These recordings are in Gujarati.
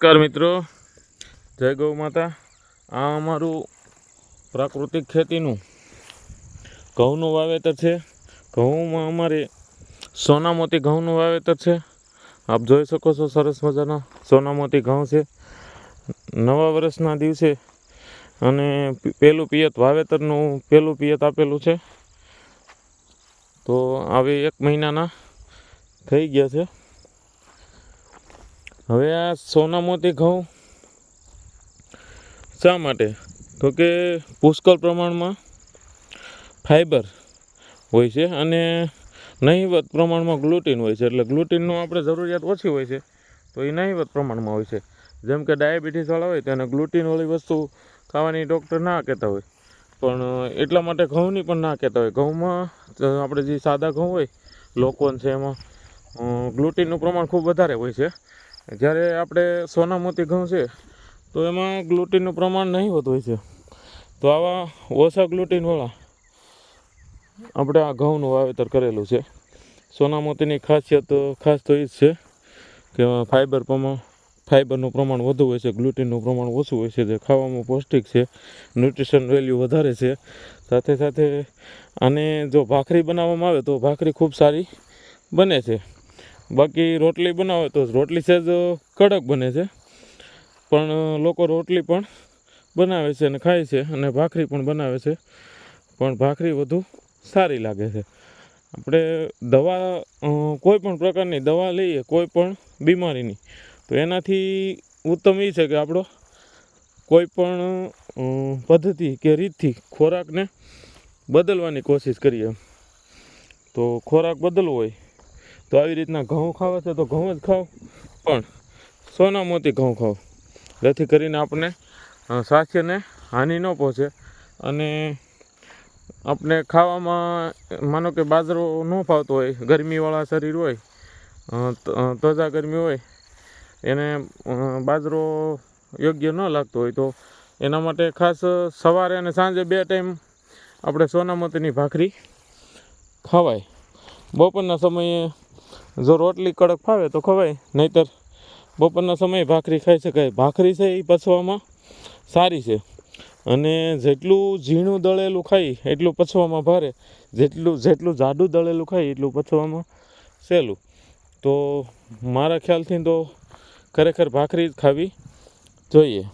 નમસ્કાર મિત્રો. જય ગૌ માતા. આ અમારું પ્રાકૃતિક ખેતીનું ઘઉંનું વાવેતર છે. ઘઉંમાં અમારે સોનામોતી ઘઉંનું વાવેતર છે. આપ જોઈ શકો છો સરસ મજાના સોનામોતી ઘઉં છે. નવા વર્ષના દિવસે અને પહેલું પિયત વાવેતરનું પહેલું પિયત આપેલું છે. તો આવી એક મહિનાના થઈ ગયા છે. હવે આ સોના મોતી ઘઉં? શા માટે? તો કે પુષ્કળ પ્રમાણમાં ફાઈબર હોય છે અને નહીવત પ્રમાણમાં ગ્લુટિન હોય છે. એટલે ગ્લુટિનનું આપણે જરૂરિયાત ઓછી હોય છે. તો એ નહીવત પ્રમાણમાં હોય છે. જેમ કે ડાયાબિટીસવાળા હોય તેને ગ્લુટિનવાળી વસ્તુ ખાવાની ડૉક્ટર ના કહેતા હોય. પણ એટલા માટે ઘઉંની પણ ના કહેતા હોય. ઘઉંમાં આપણે જે સાદા ઘઉં હોય લોકોન છે એમાં ગ્લુટિનનું પ્રમાણ ખૂબ વધારે હોય છે. જ્યારે આપણે સોનામોતી ઘઉં છે, તો એમાં ગ્લુટીનનું પ્રમાણ નહીવત હોય છે. તો આવા ઓછા ગ્લુટીનવાળા આપણે આ ઘઉંનું વાવેતર કરેલું છે. સોનામોતીની ખાસિયત ખાસ તો એ જ છે કે ફાઈબર પ્રમાણ ફાઇબરનું પ્રમાણ વધુ હોય છે, ગ્લુટીનનું પ્રમાણ ઓછું હોય છે, જે ખાવામાં પૌષ્ટિક છે ન્યુટ્રિશન વેલ્યુ વધારે છે. સાથે સાથે આને જો ભાખરી બનાવવામાં આવે તો ભાખરી ખૂબ સારી બને છે. બાકી રોટલી બનાવે તો રોટલી સહેજ કડક બને છે. પણ લોકો રોટલી પણ બનાવે છે અને ખાય છે અને ભાખરી પણ બનાવે છે. પણ ભાખરી વધુ સારી લાગે છે. આપણે દવા કોઈ પણ પ્રકારની દવા લઈએ, કોઈ પણ બીમારીની, તો એનાથી ઉત્તમ એ છે કે આપણો કોઈ પણ પદ્ધતિ કે રીતથી ખોરાકને બદલવાની કોશિશ કરીએ. તો ખોરાક બદલવો હોય. તો આવી રીતના ઘઉં ખાવે છે તો ઘઉં જ ખાવ પણ સોના મોતી ઘઉં ખાઓ જેથી કરીને આપણને સ્વાસ્થ્યને હાનિ ન પહોંચે. અને આપણે ખાવામાં માનો કે બાજરો ન ફાવતો હોય ગરમીવાળા શરીર હોય અ, ત- અ, ત્વચા ગરમી હોય એને બાજરો યોગ્ય ન લાગતો હોય તો એના માટે ખાસ સવારે અને સાંજે બે ટાઈમ આપણે સોનામતીની ભાખરી ખવાય. બપોરના સમયે જો રોટલી કડક ફાવે તો ખવાય, નહીતર બપોરના સમયે ભાખરી ખાઈ શકાય. ભાખરી છે એ પચવામાં સારી છે. અને જેટલું ઝીણું દળેલું ખાઈ એટલું પચવામાં ભારે. જેટલું જેટલું જાડું દળેલું ખાઈ એટલું પચવામાં સહેલું. તો મારા ખ્યાલથી તો ખરેખર ભાખરી જ ખાવી જોઈએ.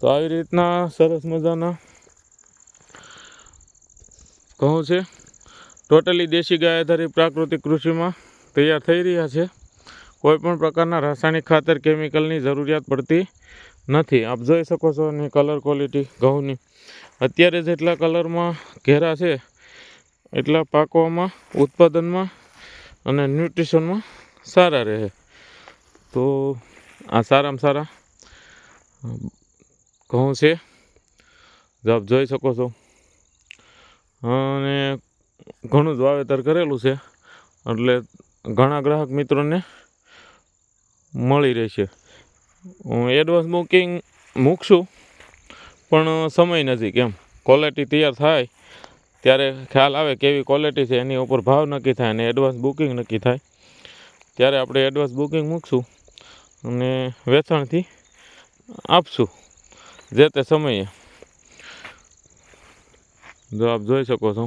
તો આવી રીતના સરસ મજાના ઘઉં છે. ટોટલી દેશી ગાય આધારિત પ્રાકૃતિક કૃષિમાં તૈયાર થઈ રહ્યા છે. કોઈપણ પ્રકારના રાસાયણિક ખાતર, કેમિકલની જરૂરિયાત પડતી નથી. આપ જોઈ શકો છો એની કલર ક્વોલિટી ઘઉંની. અત્યારે જેટલા કલરમાં ઘેરા છે, એટલા પાકવામાં ઉત્પાદનમાં અને ન્યુટ્રિશનમાં સારા રહે. તો આ સારામાં સારા ઘઉં છે. આપ જોઈ શકો છો. અને ઘણું જ વાવેતર કરેલું છે. એટલે ઘણા ગ્રાહક મિત્રોને મળી રહેશે. હું એડવાન્સ બુકિંગ મૂકશું, પણ સમય નથી કેમ ક્વોલિટી તૈયાર થાય, ત્યારે ખ્યાલ આવે કેવી ક્વોલિટી છે, એની ઉપર ભાવ નક્કી થાય અને એડવાન્સ બુકિંગ નક્કી થાય. ત્યારે આપણે એડવાન્સ બુકિંગ મૂકશું અને વેચાણથી આપશું, જે તે સમયે. જો આપ જોઈ શકો છો.